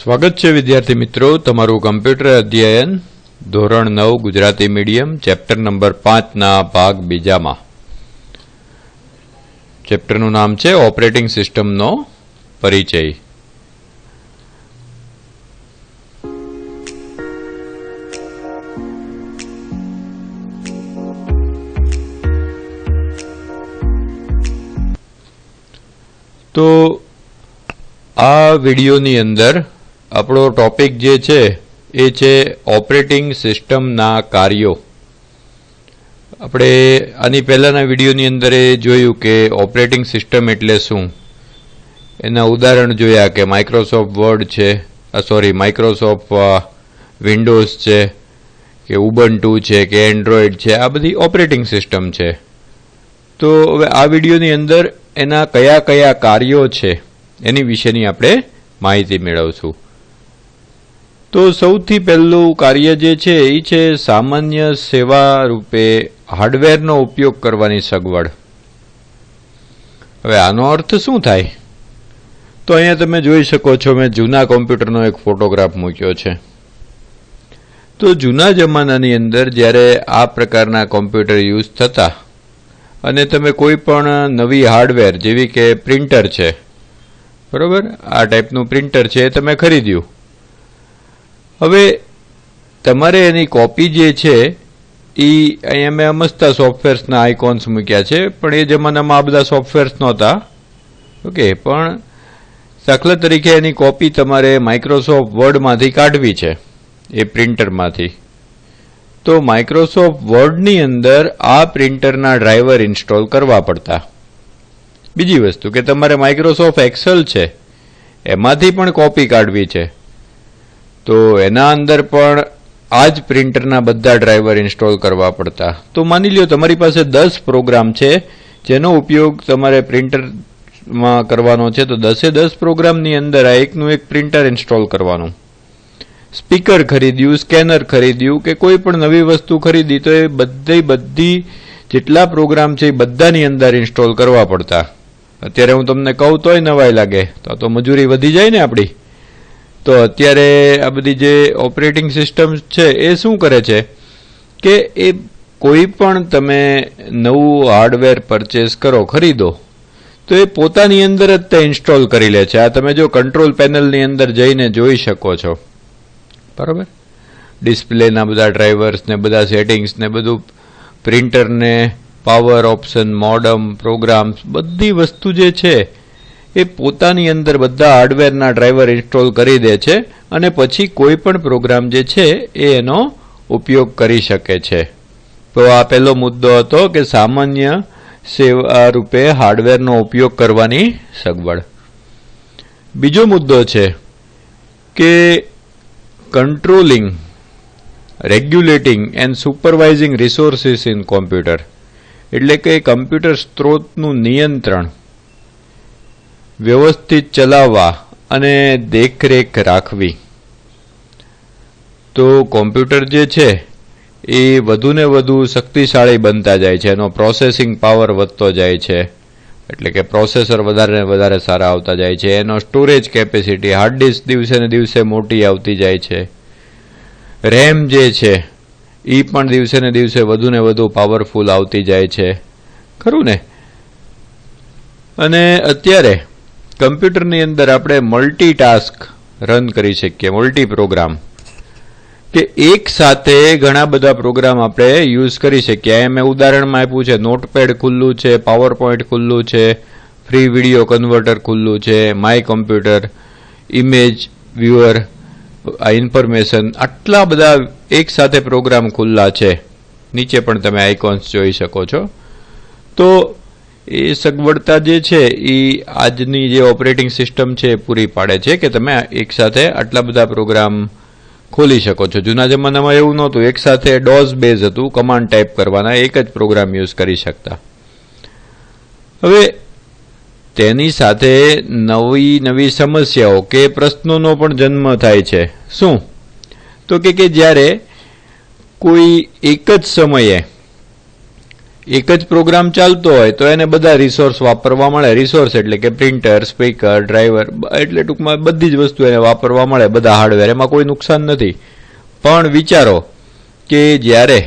સ્વાગત છે, વિદ્યાર્થી મિત્રો. તમારું કમ્પ્યુટર અધ્યયન ધોરણ નવ, ગુજરાતી મીડિયમ, ચેપ્ટર નંબર પાંચના ભાગ બીજામાં. ચેપ્ટરનું નામ છે, ઓપરેટિંગ સિસ્ટમનો પરિચય. તો આ વિડીયોની અંદર આપણો ટોપિક જે છે, એ છે ઓપરેટિંગ સિસ્ટમના કાર્યો. આપણે આની પહેલાંના વિડીયોની અંદર એ જોયું કે ઓપરેટિંગ સિસ્ટમ એટલે શું? એના ઉદાહરણ જોયા કે માઇક્રોસોફ્ટ વર્ડ છે સોરી માઇક્રોસોફ્ટ વિન્ડોઝ છે, કે ઉબન્ટુ છે, કે એન્ડ્રોઈડ છે, આ બધી ઓપરેટિંગ સિસ્ટમ છે. તો હવે આ વિડીયોની અંદર એના કયા કયા કાર્યો છે, એની વિશેની આપણે માહિતી મેળવશું. તો સૌથી પહેલું કાર્ય જે છે એ છે સામાન્ય સેવા રૂપે હાર્ડવેરનો ઉપયોગ કરવાની સગવડ. હવે આનો અર્થ શું થાય? તો અહીંયા તમે જોઈ શકો છો, મેં જૂના કોમ્પ્યુટરનો એક ફોટોગ્રાફ મૂક્યો છે. તો જૂના જમાનાની અંદર જ્યારે આ પ્રકારના કોમ્પ્યુટર યુઝ થતા અને તમે કોઈ પણ નવી હાર્ડવેર, જેવી કે પ્રિન્ટર છે, બરોબર? આ ટાઈપનું પ્રિન્ટર છે એ તમે ખરીદ્યું. હવે તમારે એની કોપી જે છે એ અહીંયા મેં અમસ્તા સોફ્ટવેર્સના આઇકોન્સ મૂક્યા છે, પણ એ જમાનામાં આ બધા સોફ્ટવેર્સ નહોતા. ઓકે, પણ દાખલા તરીકે એની કોપી તમારે માઇક્રોસોફ્ટ વર્ડમાંથી કાઢવી છે, એ પ્રિન્ટરમાંથી તો માઇક્રોસોફ્ટ વર્ડની અંદર આ પ્રિન્ટરના ડ્રાઈવર ઇન્સ્ટોલ કરવા પડતા. બીજી વસ્તુ કે તમારે માઇક્રોસોફ્ટ એક્સેલ છે, એમાંથી પણ કોપી કાઢવી છે. તો એના અંદર પણ આ જ પ્રિન્ટરના બધા ડ્રાઈવર ઇન્સ્ટોલ કરવા પડતા. તો માની લ્યો, તમારી પાસે દસ પ્રોગ્રામ છે, જેનો ઉપયોગ તમારે પ્રિન્ટરમાં કરવાનો છે, તો દસે દસ પ્રોગ્રામની અંદર આ એકનું એક પ્રિન્ટર ઇન્સ્ટોલ કરવાનું. સ્પીકર ખરીદ્યું, સ્કેનર ખરીદ્યું, કે કોઈ પણ નવી વસ્તુ ખરીદી, તો એ બધી બધી જેટલા પ્રોગ્રામ છે એ બધાની અંદર ઇન્સ્ટોલ કરવા પડતા. અત્યારે હું તમને કહું તોય નવાઈ લાગે, તો તો મજૂરી વધી જાય ને આપણી. તો અત્યારે આ બધી જે ઓપરેટિંગ સિસ્ટમ છે, એ શું કરે છે? કે એ કોઈ પણ તમે નવું હાર્ડવેર પરચેસ કરો, ખરીદો, તો એ પોતાની અંદર જ તે ઇન્સ્ટોલ કરી લે છે. આ તમે જો કંટ્રોલ પેનલની અંદર જઈને જોઈ શકો છો. બરાબર? ડિસ્પ્લેના બધા ડ્રાઈવર્સ ને બધા સેટિંગ્સ ને બધું પ્રિન્ટરને પાવર ઓપ્શન મોડમ પ્રોગ્રામ્સ બધી વસ્તુ જે છે એ પોતાની અંદર બધા હાર્ડવેરના ડ્રાઈવર ઇન્સ્ટોલ કરી દે છે અને પછી કોઈ પણ પ્રોગ્રામ જે છે એ એનો ઉપયોગ કરી શકે છે. તો આ પહેલો મુદ્દો હતો કે સામાન્ય સેવા રૂપે હાર્ડવેરનો ઉપયોગ કરવાની સગવડ. બીજો મુદ્દો છે કે controlling regulating and supervising resources in computer એટલે કે કમ્પ્યુટર સ્ત્રોતનું નિયંત્રણ. વ્યવસ્થિત ચલાવવા અને દેખરેખ રાખવી. તો કોમ્પ્યુટર જે છે, એ વધુને વધુ શક્તિશાળી બનતા જાય છે. એનો પ્રોસેસિંગ પાવર વધતો જાય છે. એટલે કે પ્રોસેસર વધારે ને વધારે સારા આવતા જાય છે. એનો સ્ટોરેજ કેપેસિટી હાર્ડ ડિસ્ક દિવસે ને દિવસે મોટી આવતી જાય છે. રેમ જે છે, એ પણ દિવસે ને દિવસે વધુ ને વધુ પાવરફુલ આવતી જાય છે. ખરું ને? અને અત્યારે કમ્પ્યુટરની અંદર આપણે મલ્ટી ટાસ્ક રન કરી શકીએ મલ્ટી પ્રોગ્રામ કે એક સાથે ઘણા બધા પ્રોગ્રામ આપણે યુઝ કરી શકીએ. એમ મેં ઉદાહરણમાં આપ્યું છે, નોટપેડ ખુલ્લું છે પાવર પોઈન્ટ ખુલ્લું છે ફ્રી વીડિયો કન્વર્ટર ખુલ્લું છે માય કમ્પ્યુટર ઇમેજ વ્યુઅર આ ઇન્ફોર્મેશન આટલા બધા એક સાથે પ્રોગ્રામ ખુલ્લા છે. નીચે પણ તમે આઇકોન્સ જોઈ શકો છો. તો એ સગવડતા જે છે, એ આજની જે ઓપરેટિંગ સિસ્ટમ છે પૂરી પાડે છે કે તમે એક સાથે આટલા બધા પ્રોગ્રામ ખોલી શકો છો. જૂના જમાનામાં એવું નહોતું. એક સાથે ડોઝ બેઝ હતું, કમાન્ડ ટાઈપ કરવાના, એક જ પ્રોગ્રામ યુઝ કરી શકતા. હવે તેની સાથે નવી નવી સમસ્યાઓ કે પ્રશ્નોનો પણ જન્મ થાય છે. શું? તો કે જ્યારે કોઈ એક જ સમયે એક જ પ્રોગ્રામ ચાલતો હોય તો એને બધા રિસોર્સ વાપરવા મળે. રિસોર્સ એટલે કે પ્રિન્ટર સ્પીકર ડ્રાઈવર એટલે ટૂંકમાં બધી જ વસ્તુ એને વાપરવા મળે બધા હાર્ડવેર એમાં કોઈ નુકસાન નથી. પણ વિચારો કે જ્યારે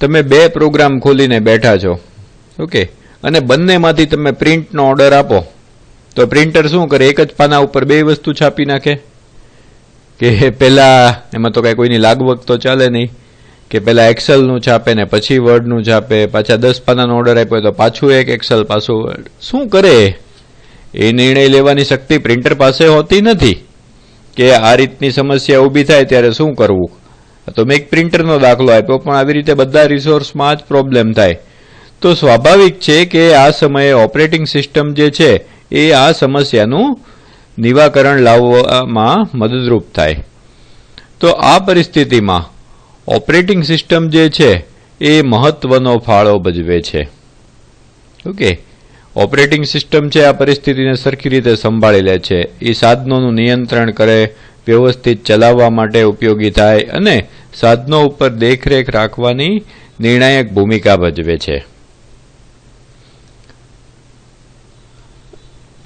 તમે બે પ્રોગ્રામ ખોલીને બેઠા છો, ઓકે, અને બંનેમાંથી તમે પ્રિન્ટનો ઓર્ડર આપો, તો પ્રિન્ટર શું કરે? એક જ પાના ઉપર બે વસ્તુ છાપી નાખે? કે પહેલા એમાં તો કાંઈ કોઈની લાગવગ તો ચાલે નહીં. કે પહેલાં એક્સેલનું છાપે ને પછી વર્ડનું છાપે પાછા દસ પાનાનો ઓર્ડર આપ્યો તો પાછું એક એક્સેલ પાછું વર્ડ શું કરે? એ નિર્ણય લેવાની શક્તિ પ્રિન્ટર પાસે હોતી નથી કે આ રીતની સમસ્યા ઊભી થાય ત્યારે શું કરવું? તો મેં એક પ્રિન્ટરનો દાખલો આપ્યો, પણ આવી રીતે બધા રિસોર્સમાં જ પ્રોબ્લેમ થાય. તો સ્વાભાવિક છે કે આ સમયે ઓપરેટિંગ સિસ્ટમ જે છે, એ આ સમસ્યાનું નિવાકરણ લાવવામાં મદદરૂપ થાય. તો આ પરિસ્થિતિમાં ઓપરેટિંગ સિસ્ટમ જે છે, એ મહત્વનો ફાળો ભજવે છે. ઓકે. ઓપરેટિંગ સિસ્ટમ છે, આ પરિસ્થિતિને સરખી રીતે સંભાળી લે છે. એ સાધનોનું નિયંત્રણ કરે, વ્યવસ્થિત ચલાવવા માટે ઉપયોગી થાય અને સાધનો ઉપર દેખરેખ રાખવાની નિર્ણાયક ભૂમિકા ભજવે છે.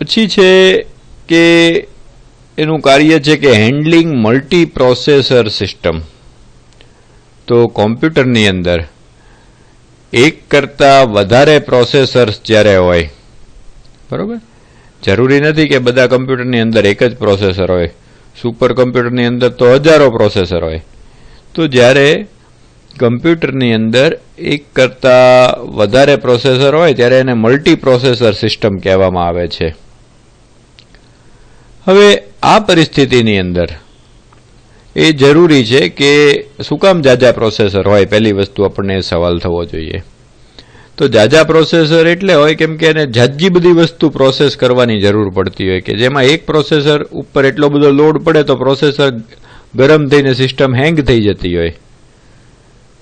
પછી છે કે એનું કાર્ય છે કે હેન્ડલિંગ મલ્ટી પ્રોસેસર સિસ્ટમ તો કોમ્પ્યુટરની અંદર એક કરતાં વધારે પ્રોસેસર્સ જ્યારે હોય, બરોબર? જરૂરી નથી કે બધા કમ્પ્યુટરની અંદર એક જ પ્રોસેસર હોય. સુપર કમ્પ્યુટરની અંદર તો હજારો પ્રોસેસર હોય. તો જ્યારે કમ્પ્યુટરની અંદર એક કરતાં વધારે પ્રોસેસર હોય, ત્યારે એને મલ્ટી પ્રોસેસર સિસ્ટમ કહેવામાં આવે છે. હવે આ પરિસ્થિતિની અંદર એ જરૂરી છે કે શું કામ જાજા પ્રોસેસર હોય? પહેલી વસ્તુ આપણને સવાલ થવો જોઈએ. તો જાજા પ્રોસેસર એટલે હોય કેમ કે એને જાજી બધી વસ્તુ પ્રોસેસ કરવાની જરૂર પડતી હોય કે જેમાં એક પ્રોસેસર ઉપર એટલો બધો લોડ પડે તો પ્રોસેસર ગરમ થઈને સિસ્ટમ હેંગ થઈ જતી હોય.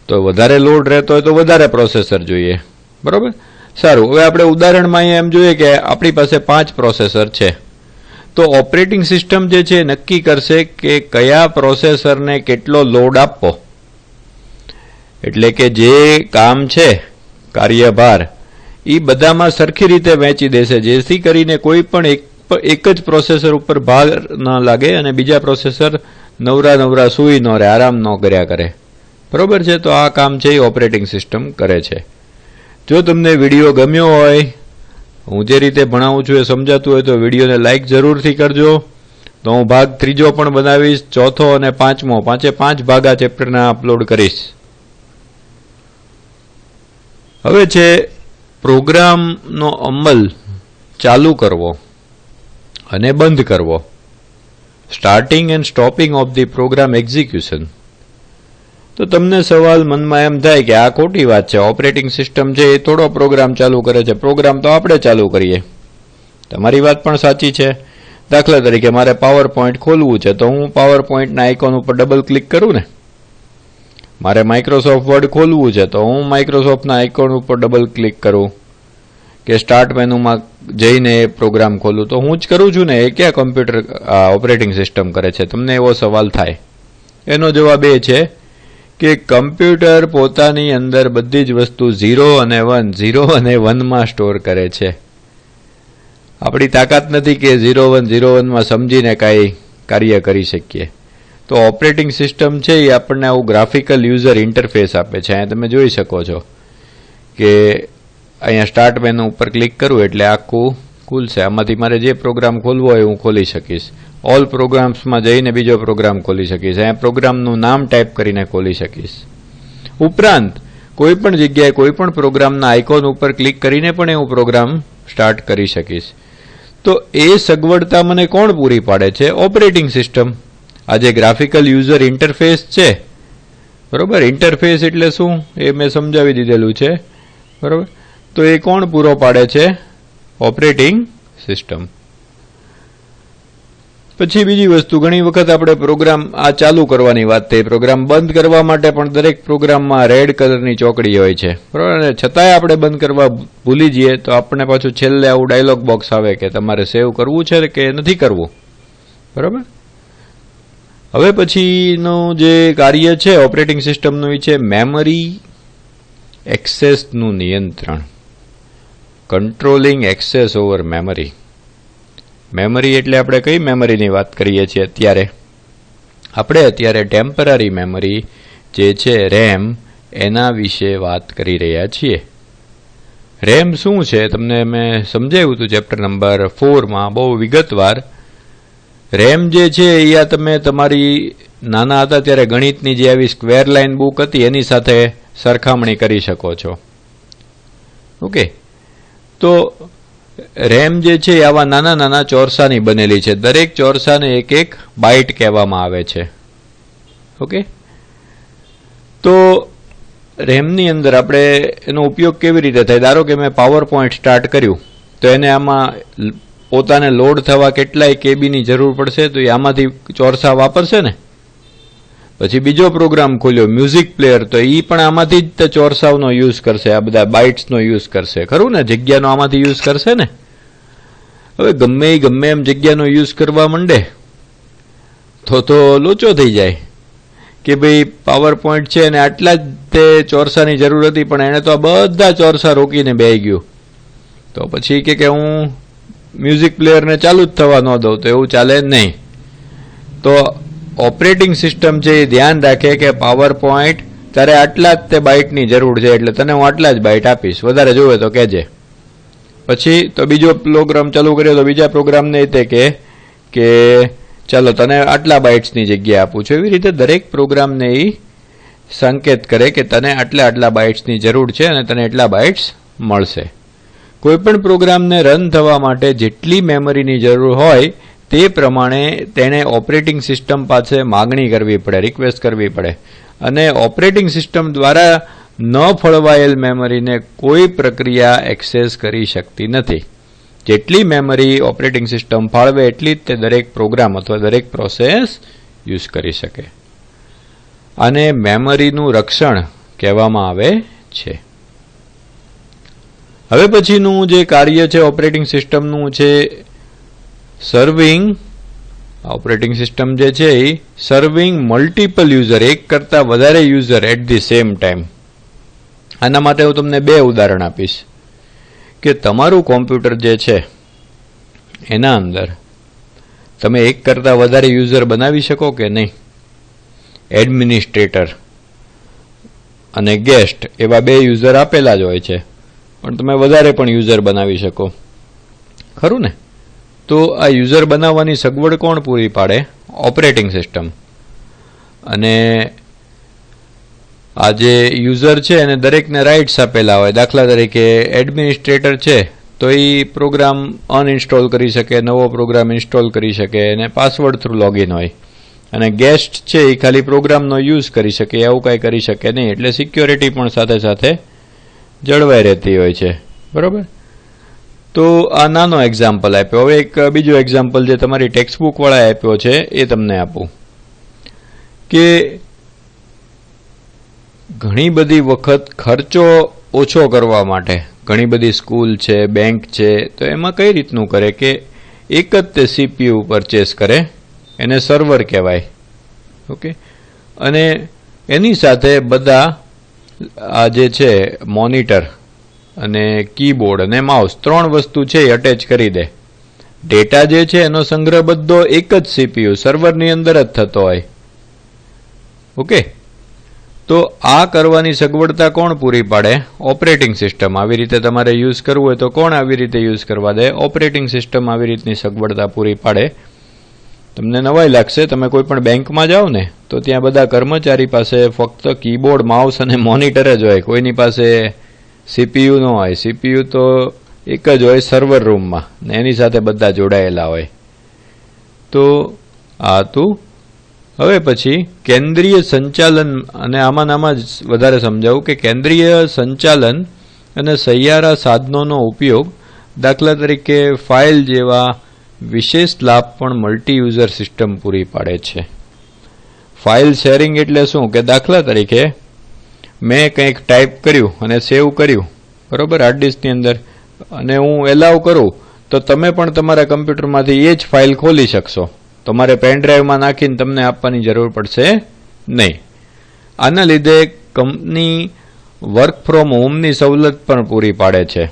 તો વધારે લોડ રહેતો હોય તો વધારે પ્રોસેસર જોઈએ. બરોબર? સારું. હવે આપણે ઉદાહરણમાં અહીંયા એમ જોઈએ કે આપણી પાસે પાંચ પ્રોસેસર છે. તો ઓપરેટિંગ સિસ્ટમ જે છે નક્કી કરશે કે કયા પ્રોસેસરને કેટલો લોડ આપવો. એટલે કે જે કામ છે, કાર્યભાર એ બધામાં સરખી રીતે વહેંચી દેશે. જેથી કરીને કોઈ પણ એક એક જ પ્રોસેસર ઉપર ભાર ન લાગે અને બીજા પ્રોસેસર નવરા નવરા સૂઈ ન રહે, આરામ ન કર્યા કરે. બરોબર છે? તો આ કામ છે એ ઓપરેટિંગ સિસ્ટમ કરે છે. જો તમને વીડિયો ગમ્યો હોય હું જે રીતે ભણાવું છું એ સમજાતું હોય તો વિડીયોને લાઇક જરૂરથી કરજો. તો હું ભાગ ત્રીજો પણ બનાવીશ, ચોથો અને પાંચમો. પાંચે પાંચ ભાગ આ ચેપ્ટરના અપલોડ કરીશ. હવે છે પ્રોગ્રામનો અમલ ચાલુ કરવો અને બંધ કરવો. Starting and stopping of the program execution તો તમને સવાલ મનમાં એમ થાય કે આ ખોટી વાત છે ઓપરેટિંગ સિસ્ટમ છે એ થોડો પ્રોગ્રામ ચાલુ કરે છે પ્રોગ્રામ તો આપણે ચાલુ કરીએ. તમારી વાત પણ સાચી છે. દાખલા તરીકે મારે પાવર પોઈન્ટ ખોલવું છે, તો હું પાવર પોઈન્ટના આઇકોન ઉપર ડબલ ક્લિક કરું ને? મારે માઇક્રોસોફ્ટ વર્ડ ખોલવું છે, તો હું માઇક્રોસોફ્ટના આઇકોન ઉપર ડબલ ક્લિક કરું. કે સ્ટાર્ટ મેનુમાં જઈને એ પ્રોગ્રામ ખોલું, તો હું જ કરું છું ને? એ ક્યાં કમ્પ્યુટર ઓપરેટિંગ સિસ્ટમ કરે છે? તમને એવો સવાલ થાય. એનો જવાબ એ છે કે કમ્પ્યુટર પોતાની અંદર બધી જ વસ્તુ ઝીરો અને વન, ઝીરો અને વનમાં સ્ટોર કરે છે. આપણી તાકાત નથી કે ઝીરો વન, ઝીરો વનમાં સમજીને કાંઈ કાર્ય કરી શકીએ. તો ઓપરેટિંગ સિસ્ટમ છે એ આપણને આવું ગ્રાફિકલ યુઝર ઇન્ટરફેસ આપે છે. અહીંયા તમે જોઈ શકો છો કે અહીંયા સ્ટાર્ટ મેનુ ઉપર ક્લિક કરું એટલે આખું ખુલશે. આમાંથી મારે જે પ્રોગ્રામ ખોલવો હોય હું ખોલી શકીશ. ઓલ પ્રોગ્રામ્સમાં જઈને બીજો પ્રોગ્રામ ખોલી શકીશ. અહીંયા પ્રોગ્રામનું નામ ટાઈપ કરીને ખોલી શકીશ. ઉપરાંત, કોઈ પણ જગ્યાએ કોઈ પણ પ્રોગ્રામના આઇકોન ઉપર ક્લિક કરીને પણ હું પ્રોગ્રામ સ્ટાર્ટ કરી શકીશ. તો એ સગવડતા મને કોણ પૂરી પાડે છે? ઓપરેટિંગ સિસ્ટમ આ જે ગ્રાફિકલ યુઝર ઇન્ટરફેસ છે. બરોબર? ઇન્ટરફેસ એટલે શું? એ મેં સમજાવી દીધેલું છે. બરોબર? તો એ કોણ પૂરો પાડે છે? ઓપરેટિંગ સિસ્ટમ પછી બીજી વસ્તુ, ઘણી વખત આપણે પ્રોગ્રામ આ ચાલુ કરવાની વાત થઈ. પ્રોગ્રામ બંધ કરવા માટે પણ દરેક પ્રોગ્રામમાં રેડ કલરની ચોકડી હોય છે. બરાબર? અને છતાંય આપણે બંધ કરવા ભૂલી જઈએ તો આપણને પાછું છેલ્લે આવું ડાયલોગ બોક્સ આવે કે તમારે સેવ કરવું છે કે નથી કરવું? બરાબર? હવે પછીનું જે કાર્ય છે, ઓપરેટિંગ સિસ્ટમનું એ છે મેમરી એક્સેસનું નિયંત્રણ. Controlling access over memory. Memory એટલે આપણે કઈ મેમરીની વાત કરીએ છીએ અત્યારે? આપણે અત્યારે ટેમ્પરરી મેમરી જે છે રેમ એના વિશે વાત કરી રહ્યા છીએ. રેમ શું છે? તમને મેં સમજાવ્યું હતું ચેપ્ટર નંબર ફોરમાં બહુ વિગતવાર. રેમ જે છે એ આ તમે તમારી નાના હતા ત્યારે ગણિતની જે આવી સ્ક્વેર લાઇન બુક હતી, એની સાથે સરખામણી કરી શકો છો. ઓકે તો રેમ જે છે આવા નાના નાના ચોરસાની બનેલી છે. દરેક ચોરસાને એક એક બાઇટ કહેવામાં આવે છે. ઓકે? તો રેમની અંદર આપણે એનો ઉપયોગ કેવી રીતે થાય? ધારો કે મેં પાવર પોઈન્ટ સ્ટાર્ટ કર્યું, તો એને આમાં પોતાને લોડ થવા કેટલાય કેબીની જરૂર પડશે? તો એ આમાંથી ચોરસા વાપરશે ને? પછી બીજો પ્રોગ્રામ ખોલ્યો મ્યુઝિક પ્લેયર તો એ પણ આમાંથી જ તે ચોરસાવનો યુઝ કરશે, આ બધા બાઇટ્સનો યુઝ કરશે. ખરું ને? જગ્યાનો આમાંથી યુઝ કરશે ને? હવે ગમે ગમે એમ જગ્યાનો યુઝ કરવા માંડે, તો તો લોચો થઈ જાય. કે ભાઈ પાવર પોઈન્ટ છે અને આટલા જ તે ચોરસાની જરૂર હતી, પણ એણે તો આ બધા ચોરસા રોકીને બેહી ગયું. તો પછી કે કે હું મ્યુઝિક પ્લેયરને ચાલુ જ થવા ન દઉં, તો એવું ચાલે નહીં. તો ઓપરેટિંગ સિસ્ટમ છે એ ધ્યાન રાખે કે પાવર પોઈન્ટ તારે આટલા જ તે બાઇટની જરૂર છે એટલે તને હું આટલા જ બાઇટ આપીશ. વધારે જોવે તો કહેજે. પછી તો બીજો પ્રોગ્રામ ચાલુ કર્યો તો બીજા પ્રોગ્રામને તે કે કે ચાલો તને આટલા બાઇટ્સની જગ્યા આપું છું. એવી રીતે દરેક પ્રોગ્રામને એ સંકેત કરે કે તને આટલા આટલા બાઇટ્સની જરૂર છે અને તને એટલા બાઇટ્સ મળશે. કોઈપણ પ્રોગ્રામને રન થવા માટે જેટલી મેમરીની જરૂર હોય તે પ્રમાણે તેણે ઓપરેટિંગ સિસ્ટમ પાસે માગણી કરવી પડે, રિક્વેસ્ટ કરવી પડે. અને ઓપરેટિંગ સિસ્ટમ દ્વારા ન ફળવાયેલ મેમરીને કોઈ પ્રક્રિયા એક્સેસ કરી શકતી નથી. જેટલી મેમરી ઓપરેટિંગ સિસ્ટમ ફાળવે, એટલી જ તે દરેક પ્રોગ્રામ અથવા દરેક પ્રોસેસ યુઝ કરી શકે. આને મેમરીનું રક્ષણ કહેવામાં આવે છે. હવે પછીનું જે કાર્ય છે ઓપરેટિંગ સિસ્ટમનું છે સર્વિંગ ઓપરેટિંગ સિસ્ટમ જે છે એ સર્વિંગ મલ્ટિપલ યુઝર એક કરતાં વધારે user at the same time આના માટે હું તમને બે ઉદાહરણ આપીશ. કે તમારું કોમ્પ્યુટર જે છે, એના અંદર તમે એક કરતાં વધારે યુઝર બનાવી શકો કે નહીં? એડમિનિસ્ટ્રેટર અને ગેસ્ટ એવા બે યુઝર આપેલા જ હોય છે. પણ તમે વધારે પણ યુઝર બનાવી શકો. ખરું ને? તો આ યુઝર બનાવવાની સગવડ કોણ પૂરી પાડે? ઓપરેટિંગ સિસ્ટમ અને આ જે યુઝર છે, એને દરેકને રાઇટ્સ આપેલા હોય, દાખલા તરીકે એડમિનિસ્ટ્રેટર છે, તો એ પ્રોગ્રામ અનઇન્સ્ટોલ કરી શકે, નવો પ્રોગ્રામ ઇન્સ્ટોલ કરી શકે, અને પાસવર્ડ થ્રુ લોગિન હોય. અને ગેસ્ટ છે એ ખાલી પ્રોગ્રામનો યુઝ કરી શકે એવું કાંઈ કરી શકે નહીં, એટલે સિક્યોરિટી પણ સાથે સાથે જળવાઈ રહેતી હોય છે. બરાબર? તો આ નાનો એક્ઝામ્પલ આપ્યો. હવે એક બીજો એક્ઝામ્પલ જે તમારી ટેક્સ્ટબુકવાળાએ આપ્યો છે, એ તમને આપું. કે ઘણી બધી વખત ખર્ચો ઓછો કરવા માટે, ઘણી બધી સ્કૂલ છે, બેંક છે, તો એમાં કઈ રીતનું કરે કે એક જ તે સીપીયુ પરચેસ કરે, એને સર્વર કહેવાય. ઓકે અને એની સાથે બધા આ જે છે મોનિટર અને કીબોર્ડ અને માઉસ ત્રણ વસ્તુ છે એ અટેચ કરી દે. ડેટા જે છે એનો સંગ્રહ બધો એક જ સીપીયુ સર્વરની અંદર જ થતો હોય. ઓકે તો આ કરવાની સગવડતા કોણ પૂરી પાડે? ઓપરેટિંગ સિસ્ટમ આવી રીતે તમારે યુઝ કરવું હોય તો કોણ આવી રીતે યુઝ કરવા દે? ઓપરેટિંગ સિસ્ટમ આવી રીતની સગવડતા પૂરી પાડે. તમને નવાઈ લાગશે, તમે કોઈ પણ બેંકમાં જાઓ ને, તો ત્યાં બધા કર્મચારી પાસે ફક્ત કીબોર્ડ, માઉસ અને મોનિટર જ હોય. કોઈની પાસે સીપીયુ ન હોય. સીપીયુ તો એક જ હોય સર્વર રૂમમાં ને એની સાથે બધા જોડાયેલા હોય. તો આ હતું હવે પછી કેન્દ્રીય સંચાલન અને આમાં આમાં વધારે સમજાવું કે કેન્દ્રીય સંચાલન અને સહિયારા સાધનોનો ઉપયોગ દાખલા તરીકે ફાઇલ જેવા વિશેષ લાભ પણ મલ્ટી યુઝર સિસ્ટમ પૂરી પાડે છે. ફાઇલ શેરિંગ એટલે શું? કે દાખલા તરીકે મેં કંઈક ટાઈપ કર્યું અને સેવ કર્યું, બરોબર? હાર્ડ ડિસ્કની અંદર. અને હું એલાવ કરું, તો તમે પણ તમારા કમ્પ્યુટરમાંથી એ જ ફાઇલ ખોલી શકશો. તમારે પેન ડ્રાઈવમાં નાખીને તમને આપવાની જરૂર પડશે નહીં. આના લીધે કંપની વર્ક ફ્રોમ હોમની સવલત પણ પૂરી પાડે છે.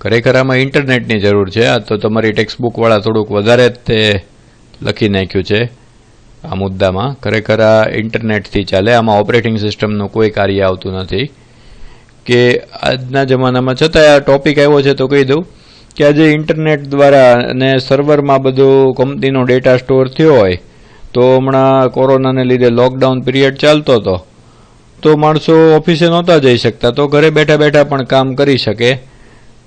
ખરેખર આમાં ઇન્ટરનેટની જરૂર છે. આ તો તમારી ટેક્સ્ટબુકવાળા થોડુંક વધારે તે લખી નાખ્યું છે. આ મુદ્દામાં. ખરેખર આ ઇન્ટરનેટથી ચાલે. આમાં ઓપરેટિંગ સિસ્ટમનું કોઈ કાર્ય આવતું નથી. કે આજના જમાનામાં છતાં આ ટોપિક આવ્યો છે તો કહી દઉં કે આજે ઇન્ટરનેટ દ્વારા અને સર્વરમાં બધું કંપનીનો ડેટા સ્ટોર થયો હોય, તો હમણાં કોરોનાને લીધે લોકડાઉન પીરિયડ ચાલતો હતો, તો માણસો ઓફિસે નહોતા જઈ શકતા, તો ઘરે બેઠા બેઠા પણ કામ કરી શકે.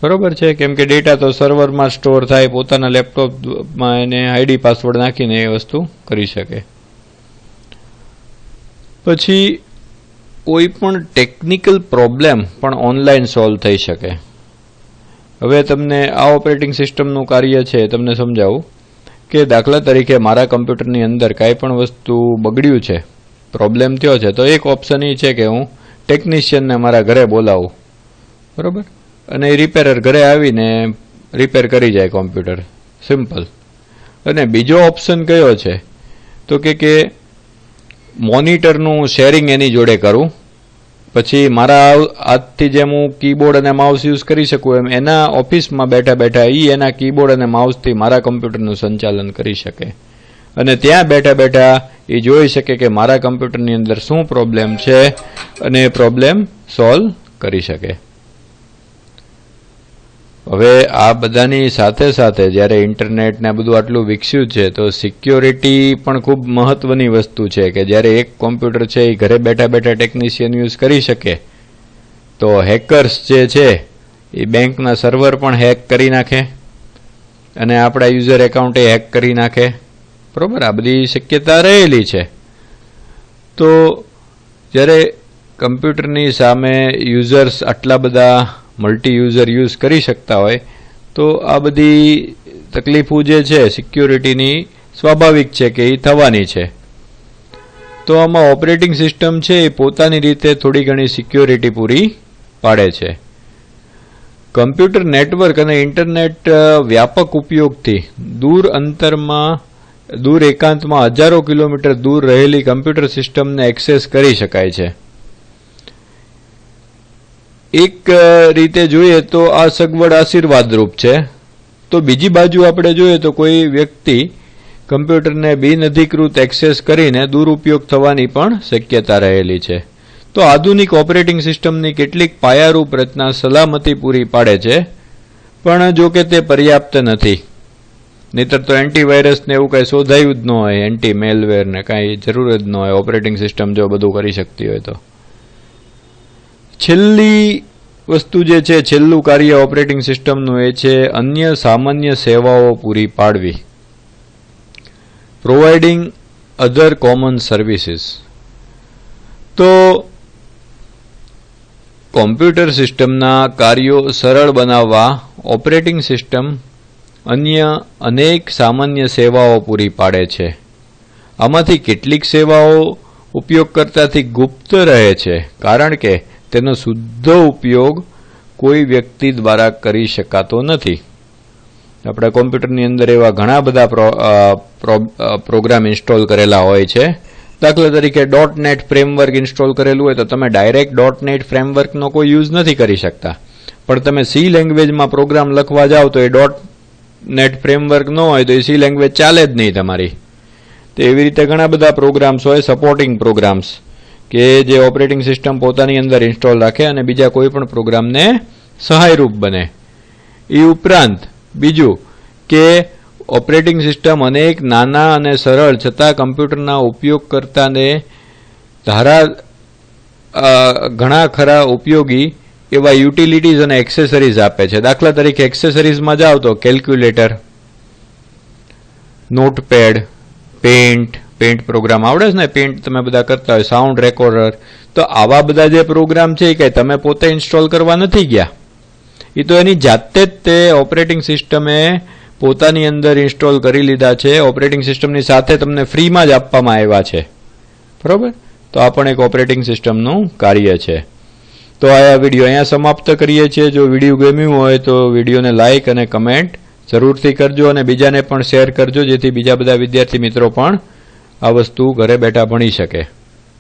બરોબર છે? કેમ કે ડેટા તો સર્વરમાં સ્ટોર થાય, પોતાના લેપટોપમાં એને આઈડી પાસવર્ડ નાખીને એ વસ્તુ કરી શકે. પછી કોઈ પણ ટેકનિકલ પ્રોબ્લેમ પણ ઓનલાઈન સોલ્વ થઈ શકે. હવે તમને આ ઓપરેટિંગ સિસ્ટમનું કાર્ય છે, તમને સમજાવું કે દાખલા તરીકે મારા કમ્પ્યુટરની અંદર કાંઈ પણ વસ્તુ બગડ્યું છે પ્રોબ્લેમ થયો છે, તો એક ઓપ્શન એ છે કે હું ટેકનિશિયનને મારા ઘરે બોલાવું. બરોબર? અને એ રિપેરર ઘરે આવીને રિપેર કરી જાય કોમ્પ્યુટર સિમ્પલ અને બીજો ઓપ્શન કયો છે? તો કે કે મોનિટરનું શેરિંગ એની જોડે કરું. પછી મારા આજથી જેમ હું કીબોર્ડ અને માઉસ યુઝ કરી શકું એમ, એના ઓફિસમાં બેઠા બેઠા એ એના કીબોર્ડ અને માઉસથી મારા કમ્પ્યુટરનું સંચાલન કરી શકે. અને ત્યાં બેઠા બેઠા એ જોઈ શકે કે મારા કમ્પ્યુટરની અંદર શું પ્રોબ્લેમ છે અને એ પ્રોબ્લેમ સોલ્વ કરી શકે. હવે આ બધાની સાથે સાથે જ્યારે ઇન્ટરનેટ ને બધું આટલું વિકસ્યું છે, તો સિક્યોરિટી પણ ખૂબ મહત્વની વસ્તુ છે કે જ્યારે એક કોમ્પ્યુટર છે, એ ઘરે બેઠા બેઠા ટેકનિશિયન યુઝ કરી શકે, તો હેકર્સ જે છે, એ બેંકના સર્વર પણ હેક કરી નાખે અને આપણા યુઝર એકાઉન્ટે હેક કરી નાખે. બરોબર? આ બધી શક્યતા રહેલી છે. તો જ્યારે કમ્પ્યુટરની સામે યુઝર્સ આટલા બધા મલ્ટી યુઝર યુઝ કરી શકતા હોય, તો આ બધી તકલીફો જે છે સિક્યોરિટીની સ્વાભાવિક છે કે એ થવાની છે. તો આમાં ઓપરેટિંગ સિસ્ટમ છે, એ પોતાની રીતે થોડી ઘણી સિક્યોરિટી પૂરી પાડે છે. કમ્પ્યુટર નેટવર્ક અને ઇન્ટરનેટ વ્યાપક ઉપયોગથી દૂર અંતરમાં, દૂર એકાંતમાં હજારો કિલોમીટર દૂર રહેલી કમ્પ્યુટર સિસ્ટમને એક્સેસ કરી શકાય છે. એક રીતે જોઈએ તો આ સગવડ આશીર્વાદરૂપ છે. તો બીજી બાજુ આપણે જોઈએ તો કોઈ વ્યક્તિ કમ્પ્યુટરને બિનઅધિકૃત એક્સેસ કરીને દુરુપયોગ થવાની પણ શક્યતા રહેલી છે. તો આધુનિક ઓપરેટિંગ સિસ્ટમની કેટલીક પાયારૂપ રચના સલામતી પૂરી પાડે છે. પણ જો કે તે પર્યાપ્ત નથી. નહીતર તો એન્ટીવાયરસને એવું કાંઈ શોધાયું જ ન હોય એન્ટી મેલવેર ને કાંઈ જરૂર જ ન હોય, ઓપરેટિંગ સિસ્ટમ જો બધું કરી શકતી હોય તો. છેલ્લી વસ્તુ જે છે, છેલ્લું કાર્ય ઓપરેટિંગ સિસ્ટમનું એ છે, અન્ય સામાન્ય સેવાઓ પૂરી પાડવી. પ્રોવાઇડિંગ અધર કોમન સર્વિસીસ તો કોમ્પ્યુટર સિસ્ટમના કાર્યો સરળ બનાવવા, ઓપરેટિંગ સિસ્ટમ અન્ય અનેક સામાન્ય સેવાઓ પૂરી પાડે છે. આમાંથી કેટલીક સેવાઓ ઉપયોગકર્તાથી ગુપ્ત રહે છે, કારણ કે તેનો શુદ્ધ ઉપયોગ કોઈ વ્યક્તિ દ્વારા કરી શકાતો નથી. આપણે કોમ્પ્યુટરની અંદર એવા ઘણા બધા પ્રોગ્રામ ઇન્સ્ટોલ કરેલા હોય છે. દાખલા તરીકે. ડોટ નેટ ફ્રેમવર્ક ઇન્સ્ટોલ કરેલું હોય તો તમે ડાયરેક્ટ. ડોટ નેટ ફ્રેમવર્કનો કોઈ યુઝ નથી કરી શકતા. પણ તમે સી લેંગ્વેજમાં પ્રોગ્રામ લખવા જાઓ તો એ. ડોટ નેટ ફ્રેમવર્ક ન હોય તો એ સી લેંગ્વેજ ચાલે જ નહીં તમારી. તો એવી રીતે ઘણા બધા પ્રોગ્રામ્સ હોય સપોર્ટિંગ પ્રોગ્રામ્સ. કે જે ઓપરેટિંગ સિસ્ટમ પોતાની અંદર ઇન્સ્ટોલ રાખે અને બીજા કોઈ પણ પ્રોગ્રામને સહાયરૂપ બને. એ ઉપરાંત બીજું કે ઓપરેટિંગ સિસ્ટમ અનેક નાના અને સરળ, છતાં કમ્પ્યુટરના ઉપયોગકર્તાને ધારા ઘણા ખરા ઉપયોગી એવા યુટિલિટીઝ અને એક્સેસરીઝ આપે છે. દાખલા તરીકે એક્સેસરીઝમાં જાઓ તો calculator, notepad paint paint program આવડે છે ને? પેન્ટ તમે બધા કરતા હોય સાઉન્ડ રેકોર્ડર તો આવા બધા જે પ્રોગ્રામ છે એ કંઈ તમે પોતે ઇન્સ્ટોલ કરવા નથી ગયા? એ તો એની જાતે જ તે ઓપરેટિંગ સિસ્ટમે પોતાની અંદર ઇન્સ્ટોલ કરી લીધા છે. ઓપરેટિંગ સિસ્ટમની સાથે તમને ફ્રીમાં જ આપવામાં આવ્યા છે. બરાબર? તો આ પણ એક ઓપરેટિંગ સિસ્ટમનું કાર્ય છે. તો આ વીડિયો અહીંયા સમાપ્ત કરીએ છીએ. જો વીડિયો ગમ્યું હોય તો વિડીયોને લાઇક અને કમેન્ટ જરૂરથી કરજો અને બીજાને પણ શેર કરજો, જેથી બીજા બધા વિદ્યાર્થી મિત્રો પણ આ વસ્તુ ઘરે બેઠા ભણી શકે.